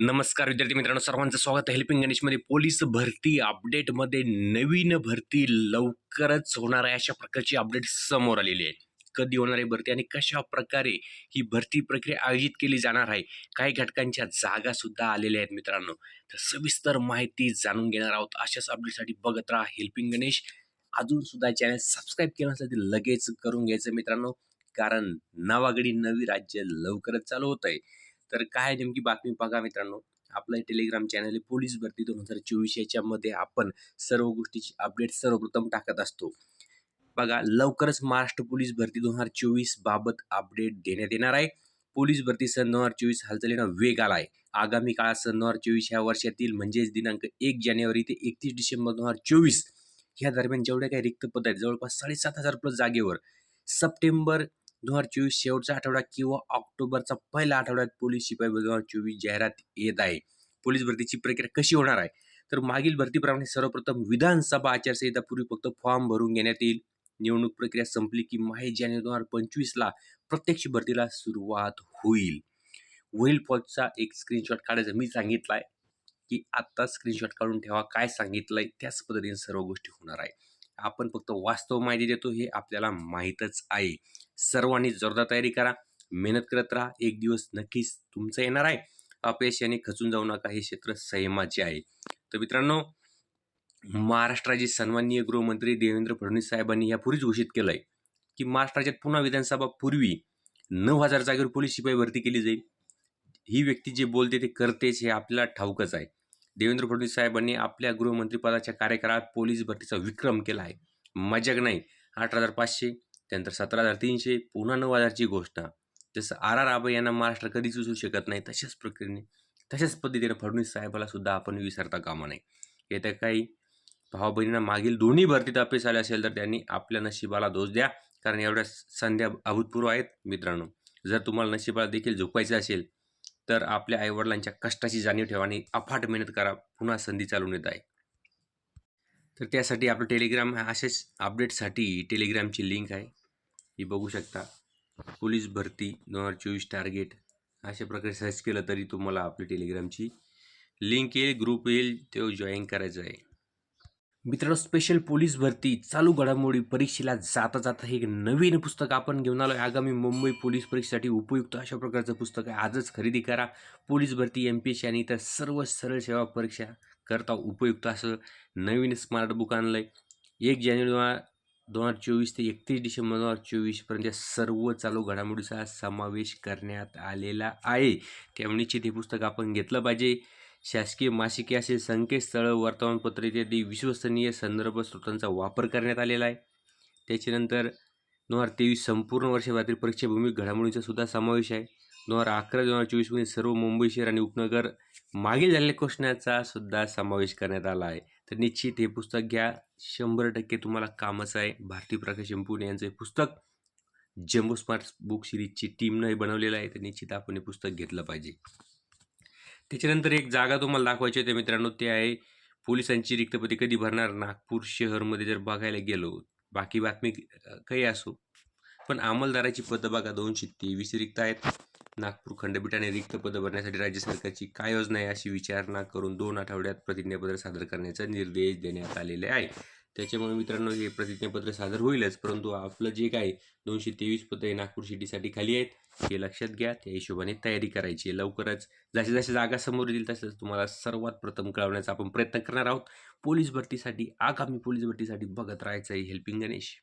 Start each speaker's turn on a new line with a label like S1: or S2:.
S1: नमस्कार विद्यार्थी मित्रांनो. सर्वांचं स्वागत आहे हेल्पिंग गणेशमध्ये. पोलीस भरती अपडेटमध्ये नवीन भरती लवकरच होणार आहे. अशा प्रकारची अपडेट समोर आलेली आहे. कधी होणार आहे भरती आणि कशा प्रकारे ही भरती प्रक्रिया आयोजित केली जाणार आहे? काही घटकांच्या जागा सुद्धा आलेल्या आहेत मित्रांनो. तर सविस्तर माहिती जाणून घेणार आहोत. अशाच अपडेटसाठी बघत राहा हेल्पिंग गणेश. अजून सुद्धा चॅनल सबस्क्राईब केलं तर लगेच करून घ्यायचं मित्रांनो. कारण नवागडी नवी राज्य लवकरच चालू होत आहे तर काय नेमकी बातमी बघा मित्रांनो. आपलं टेलिग्राम चॅनल आहे पोलीस भरती दोन हजार चोवीस याच्यामध्ये आपण सर्व गोष्टीची अपडेट सर्वप्रथम टाकत असतो. बघा लवकरच महाराष्ट्र पोलीस भरती दोन हजार चोवीस बाबत अपडेट देण्यात येणार आहे. पोलीस भरती सन दोन हजार चोवीस हालचालीनं वेग आला आहे आगामी काळात सन दोन हजार चोवीस ह्या वर्षातील म्हणजेच दिनांक एक जानेवारी ते एकतीस डिसेंबर दोन हजार चोवीस ह्या दरम्यान जेवढ्या काही रिक्त पद आहेत जवळपास साडेसात हजार प्लस जागेवर. सप्टेंबर दोन हजार चोवीस शेवटचा आठवडा किंवा ऑक्टोबरचा पहिला आठवड्यात पोलीस शिपाई दोन हजार चोवीस जाहिरात येत आहे. पोलीस भरतीची प्रक्रिया कशी होणार आहे? तर मागील भरतीप्रमाणे सर्वप्रथम विधानसभा आचारसंहितापूर्वी फक्त फॉर्म भरून घेण्यात येईल. निवडणूक प्रक्रिया संपली की माही जानेवारी दोन हजार पंचवीसला प्रत्यक्ष भरतीला सुरुवात होईल. वरील पॉजचा एक स्क्रीनशॉट काढायचा मी सांगितला आहे की आत्ता स्क्रीनशॉट काढून ठेवा काय सांगितलंय त्याच पद्धतीने सर्व गोष्टी होणार आहे. आपण फक्त वास्तव माहिती देतो हे आपल्याला माहीतच आहे. सर्वांनी जोरदार तयारी करा मेहनत करत राहा एक दिवस नक्कीच तुमचं येणार आहे. अपयश याने खचून जाऊ नका हे क्षेत्र संयमाचे आहे. तर मित्रांनो महाराष्ट्राचे सन्माननीय गृहमंत्री देवेंद्र फडणवीस साहेबांनी यापूर्वीच घोषित केलं आहे की महाराष्ट्राच्यात पुन्हा विधानसभा पूर्वी नऊ हजार जागेवर पोलीस शिपाई भरती केली जाईल. ही व्यक्ती जे बोलते ते करतेच हे आपल्याला ठाऊकच आहे. देवेंद्र फडणवीस साहेबांनी आपल्या गृहमंत्रीपदाच्या कार्यकाळात पोलीस भरतीचा विक्रम केला आहे. मजाक नाही. आठ हजार पाचशे त्यानंतर सतरा हजार तीनशे पुन्हा नऊ हजारची घोषणा. जसं आर आर आबा यांना महाराष्ट्र कधीच विसरू शकत नाही तशाच प्रकारे तशाच पद्धतीने फडणवीस साहेबाला सुद्धा आपण विसरता कामा नाही येत्या काही भाऊ बहिणींना मागील दोन्ही भरतीत अपयश आले असेल तर त्यांनी आपल्या नशिबाला दोष द्या. कारण एवढ्या संध्या अभूतपूर्व आहेत मित्रांनो. जर तुम्हाला नशिबाला देखील झोपायचं असेल तर आपल्या आईवडिलांच्या कष्टाची जाणीव ठेवा आणि अफाट मेहनत करा. पुन्हा संधी चालून येत आहे. तर त्यासाठी आपलं टेलिग्राम असेच अपडेटसाठी टेलिग्रामची लिंक आहे. ही बघू शकता. पोलीस भरती दोन हजार चोवीस टार्गेट अशा प्रकारे सर्च केलं तरी तुम्हाला आपली टेलिग्रामची लिंक येईल ग्रुप येईल तो जॉईन करायचा आहे. मित्रांनो स्पेशल पोलीस भरती चालू घडामोडी परीक्षेला जाता जाता हे एक नवीन पुस्तक आपण घेऊन आलो आहे आगामी मुंबई पोलीस परीक्षेसाठी उपयुक्त अशा प्रकारचं पुस्तक आहे. आजच खरेदी करा. पोलीस भरती एम पी एस सी आणि इतर सर्व सरळ सेवा परीक्षा करता उपयुक्त असं नवीन स्मार्ट बुक आणलं आहे एक जानेवारी दोन हजार चोवीस ते एकतीस डिसेंबर दोन हजार चोवीसपर्यंत या सर्व चालू घडामोडीचा समावेश करण्यात आलेला आहे. त्यामुळे निश्चित हे पुस्तक आपण घेतलं पाहिजे. शासकीय मासिके असेल संकेतस्थळ वर्तमानपत्र इत्यादी विश्वसनीय संदर्भ स्रोतांचा वापर करण्यात आलेला आहे. त्याच्यानंतर दोन हजार तेवीस संपूर्ण वर्षभरातील परीक्षाभूमी घडामोडींचा सुद्धा समावेश आहे. दोन हजार अकरा दोन हजार चोवीसमध्ये सर्व मुंबई शहर आणि उपनगर मागील झालेल्या क्वेश्चनाचा सुद्धा समावेश करण्यात आला आहे. तर निश्चित हे पुस्तक घ्या. शंभर टक्के तुम्हाला कामच आहे. भारती प्रकाश पुणे यांचं हे पुस्तक जम्बो स्मार्ट बुक सिरीजची टीमनं हे बनवलेलं आहे. तर निश्चित आपण हे पुस्तक घेतलं पाहिजे. त्याच्यानंतर एक जागा तुम्हाला दाखवायची होती मित्रांनो ते आहे पोलिसांची रिक्तपदी कधी भरणार? नागपूर शहरमध्ये जर बघायला गेलो बाकी बातमी काही असो. पण अंमलदाराची पदं बघा दोनशे तेवीस रिक्त आहेत. नागपूर खंडपीठाने रिक्त पदं भरण्यासाठी राज्य सरकारची काय योजना आहे अशी विचारणा करून दोन आठवड्यात प्रतिज्ञापत्र सादर करण्याचा निर्देश देण्यात आलेले आहे. त्याच्यामुळे मित्रांनो हे प्रतिज्ञापत्र सादर होईलच. परंतु आपलं जे काय दोनशे तेवीस पदं हे नागपूर सिटीसाठी खाली आहेत हे लक्षात घ्या. त्या हिशोबाने तयारी करायची आहे. लवकरच जसे जसे जागा समोर येतील तसंच तुम्हाला सर्वात प्रथम कळवण्याचा आपण प्रयत्न करणार आहोत. पोलीस भरतीसाठी आगामी पोलीस भरतीसाठी बघत राहायचं आहे हेल्पिंग गणेश.